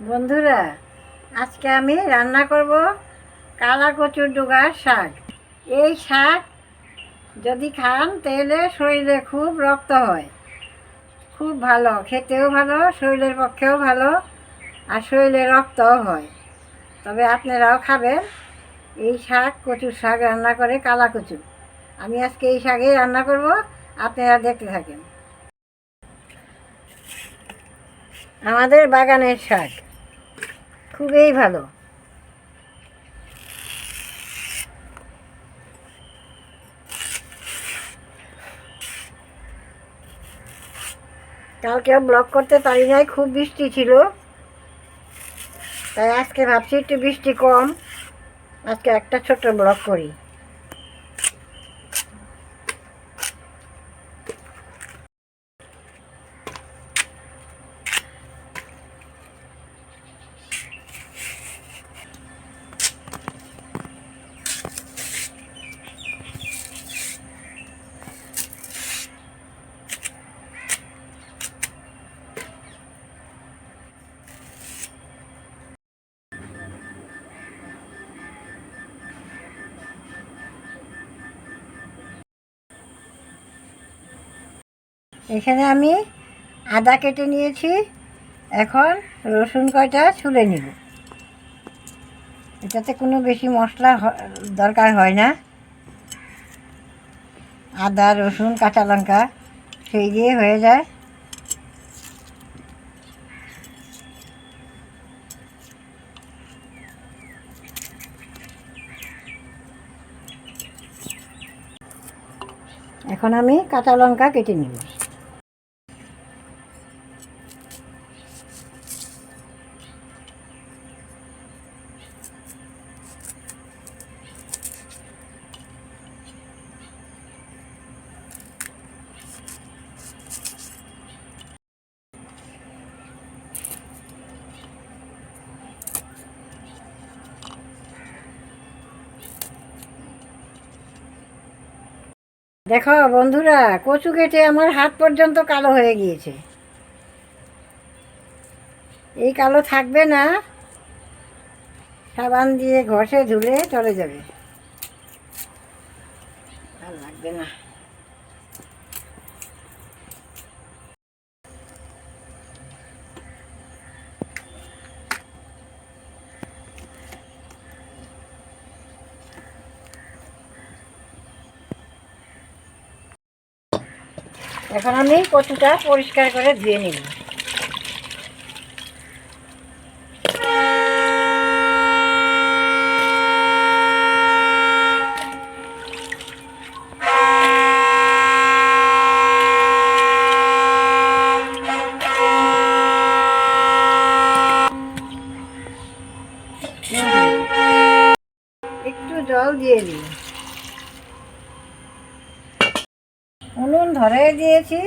বন্ধুরা, আজকে আমি রান্না করব কালা কচুর ডুগার শাক। এই শাক যদি খান, তাহলে শরীরে খুব রক্ত হয়। খুব ভালো, খেতেও ভালো, শরীরের পক্ষেও ভালো, আর শরীরে রক্তও হয়। তবে আপনারাও খাবেন এই শাক, কচুর শাক রান্না করে কালা কচু আমি আজকে এই শাকেই রান্না করব, আপনারা দেখতে থাকেন। আমাদের বাগানের শাক। খুবই ভালো। কালকেও ব্লক করতে পারি নাই, খুব বৃষ্টি ছিল। তাই আজকে ভাবছি একটু বৃষ্টি কম। আজকে একটা ছোট্ট ব্লক করি। এখানে আমি আদা কেটে নিয়েছি। এখন রসুন কয়টা ছুলে নিব। এটাতে কোনো বেশি মশলা দরকার হয় না। আদা, রসুন, কাঁচা লঙ্কা, সেই দিয়ে হয়ে যায়। এখন আমি কাঁচা লঙ্কা কেটে নিব। দেখো বন্ধুরা, কচু কেটে আমার হাত পর্যন্ত কালো হয়ে গিয়েছে। এই কালো থাকবে না। সাবান দিয়ে ঘষে ধুলে চলে যাবে। আর লাগবে না। এখন আমি কচুটা পরিষ্কার করে ধুয়ে নিব একটু জল দিয়ে দিই উনুন ধরে দিয়েছি,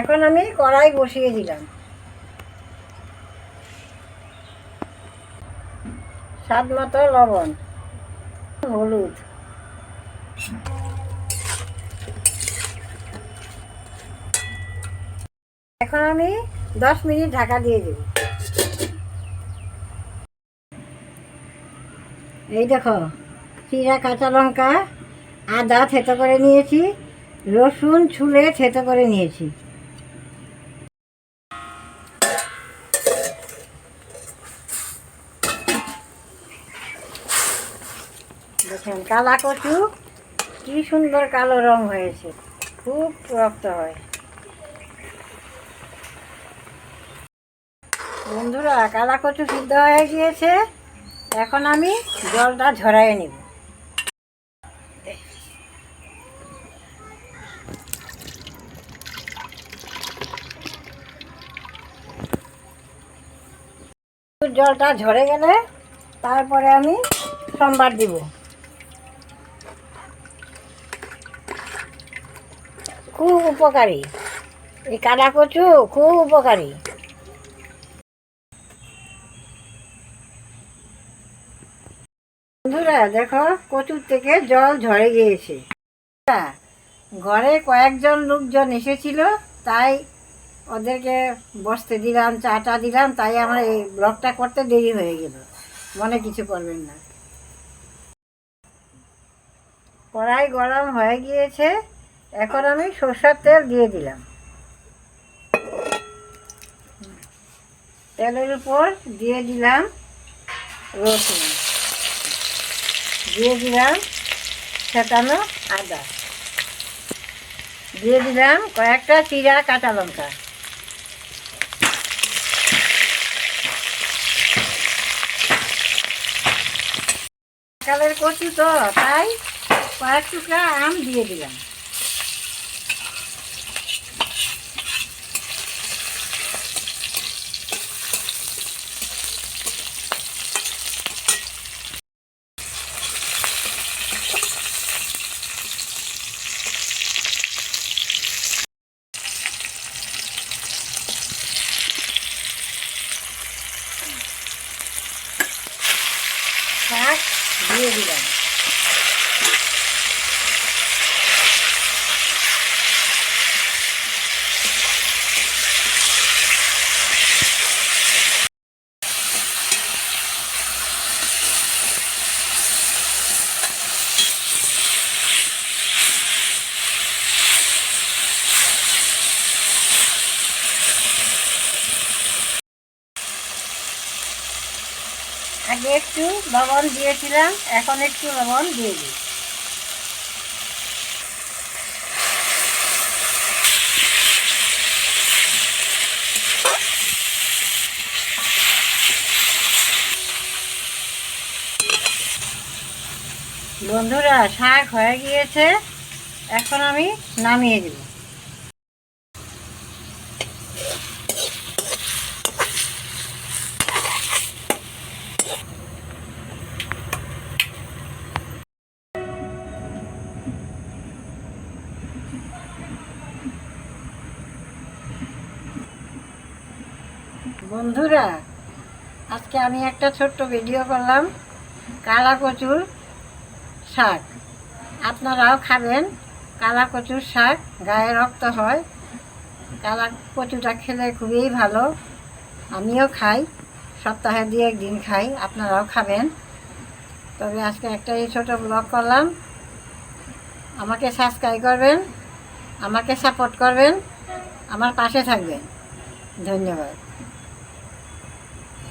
এখন আমি কড়াই বসিয়ে দিলাম। স্বাদ মতো লবণ, হলুদ। এখন আমি দশ মিনিট ঢাকা দিয়ে দেব। এই দেখো, চিরা কাঁচা লঙ্কা, আদা থেতো করে নিয়েছি। রসুন ছুলে থেতো করে নিয়েছি। দেখেন কালা কচু, কি সুন্দর কালো রং হয়েছে, খুব রক্ত হয়। বন্ধুরা, কালা কচু সিদ্ধ হয়ে গিয়েছে, এখন আমি জলটা ঝরাই নিব। জলটা ঝরে গেলে তারপরে আমি সোমবার দিব। খুব উপকারী। এই কাদা কচু খুব উপকারী। বন্ধুরা, দেখো, কচুর থেকে জল ঝরে গিয়েছে। ঘরে কয়েকজন লোকজন এসেছিল, তাই ওদেরকে বসতে দিলাম, চাটা দিলাম, তাই আমার এই ব্লগটা করতে দেরি হয়ে গেল। মনে কিছু করবেন না। কড়াই গরম হয়ে গিয়েছে, এখন আমি সরষের তেল দিয়ে দিলাম। তেলের উপর দিয়ে দিলাম রসুন। দিয়ে দিলাম ছেটানো আদা। দিয়ে দিলাম কয়েকটা চিরা কাঁচা লঙ্কা। সকালের কচু তো তাই কয়েক টুকরা আম দিয়ে দিলাম শাক দিয়ে দিলাম। একটু লবণ দিয়েছিলাম, এখন একটু লবণ দিয়ে দিই। বন্ধুরা, শাক হয়ে গিয়েছে, এখন আমি নামিয়ে দেব। বন্ধুরা, আজকে আমি একটা ছোট্ট ভিডিও করলাম কালা কচুর শাক। আপনারাও খাবেন কালা কচুর শাক, গায়ে রক্ত হয়। কালা কচুটা খেলে খুবই ভালো। আমিও খাই, সপ্তাহে দিয়ে একদিন খাই, আপনারাও খাবেন। তবে আজকে একটা এই ছোটো ব্লগ করলাম। আমাকে সাবস্ক্রাইব করবেন, আমাকে সাপোর্ট করবেন, আমার পাশে থাকবেন। ধন্যবাদ।